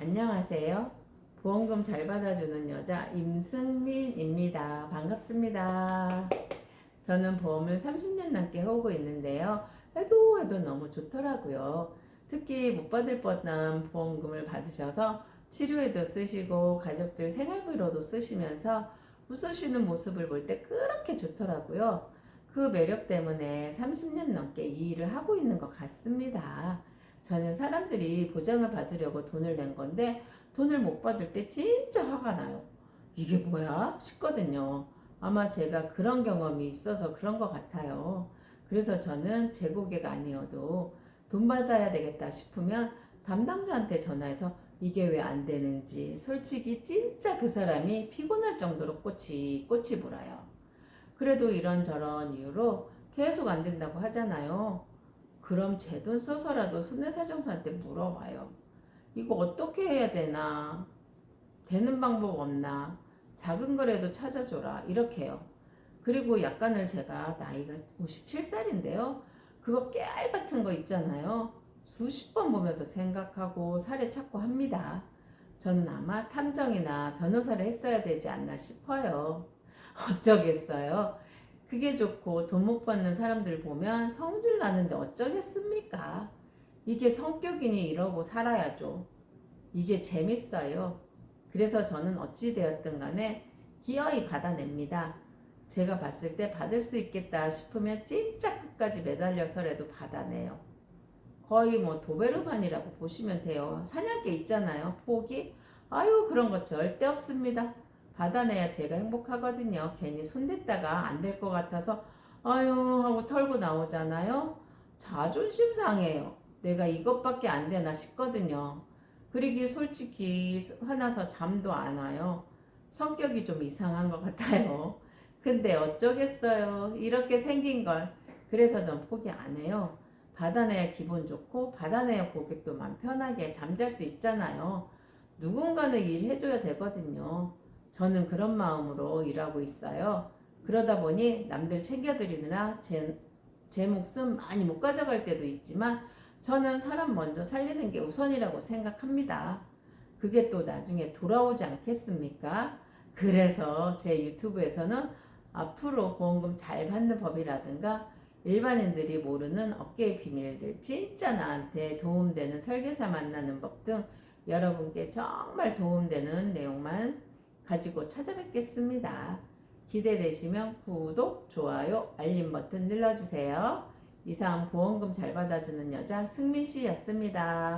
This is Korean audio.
안녕하세요. 보험금 잘 받아주는 여자 임승민입니다. 반갑습니다. 저는 보험을 30년 넘게 하고 있는데요. 해도 해도 너무 좋더라고요. 특히 못 받을 뻔한 보험금을 받으셔서 치료에도 쓰시고 가족들 생활비로도 쓰시면서 웃으시는 모습을 볼 때 그렇게 좋더라고요. 그 매력 때문에 30년 넘게 이 일을 하고 있는 것 같습니다. 저는 사람들이 보장을 받으려고 돈을 낸 건데 돈을 못 받을 때 진짜 화가 나요. 이게 뭐야? 싶거든요. 아마 제가 그런 경험이 있어서 그런 것 같아요. 그래서 저는 제 고객 아니어도 돈 받아야 되겠다 싶으면 담당자한테 전화해서 이게 왜 안 되는지 솔직히 진짜 그 사람이 피곤할 정도로 꼬치 꼬치 물어요. 그래도 이런저런 이유로 계속 안 된다고 하잖아요. 그럼 제 돈 써서라도 손해사정사한테 물어봐요. 이거 어떻게 해야 되나? 되는 방법 없나? 작은 거라도 찾아줘라. 이렇게요. 그리고 약간을 제가 나이가 57살인데요. 그거 깨알 같은 거 있잖아요. 수십 번 보면서 생각하고 살에 찾고 합니다. 저는 아마 탐정이나 변호사를 했어야 되지 않나 싶어요. 어쩌겠어요. 그게 좋고 돈 못 받는 사람들 보면 성질 나는데 어쩌겠습니까? 이게 성격이니 이러고 살아야죠. 이게 재밌어요. 그래서 저는 어찌 되었든 간에 기어이 받아냅니다. 제가 봤을 때 받을 수 있겠다 싶으면 진짜 끝까지 매달려서라도 받아내요. 거의 뭐 도베르만이라고 보시면 돼요. 사냥개 있잖아요. 포기? 아유 그런 거 절대 없습니다. 받아내야 제가 행복하거든요. 괜히 손댔다가 안 될 것 같아서 아유 하고 털고 나오잖아요. 자존심 상해요. 내가 이것밖에 안 되나 싶거든요. 그리고 솔직히 화나서 잠도 안 와요. 성격이 좀 이상한 것 같아요. 근데 어쩌겠어요. 이렇게 생긴 걸. 그래서 전 포기 안 해요. 받아내야 기분 좋고 받아내야 고객도 마음 편하게 잠잘 수 있잖아요. 누군가는 일해줘야 되거든요. 저는 그런 마음으로 일하고 있어요. 그러다 보니 남들 챙겨드리느라 제, 제 목숨 많이 못 가져갈 때도 있지만 저는 사람 먼저 살리는 게 우선이라고 생각합니다. 그게 또 나중에 돌아오지 않겠습니까? 그래서 제 유튜브에서는 앞으로 보험금 잘 받는 법이라든가 일반인들이 모르는 업계의 비밀들, 진짜 나한테 도움되는 설계사 만나는 법 등 여러분께 정말 도움되는 내용만 가지고 찾아뵙겠습니다. 기대되시면 구독, 좋아요, 알림 버튼 눌러주세요. 이상 보험금 잘 받아주는 여자 승민 씨였습니다.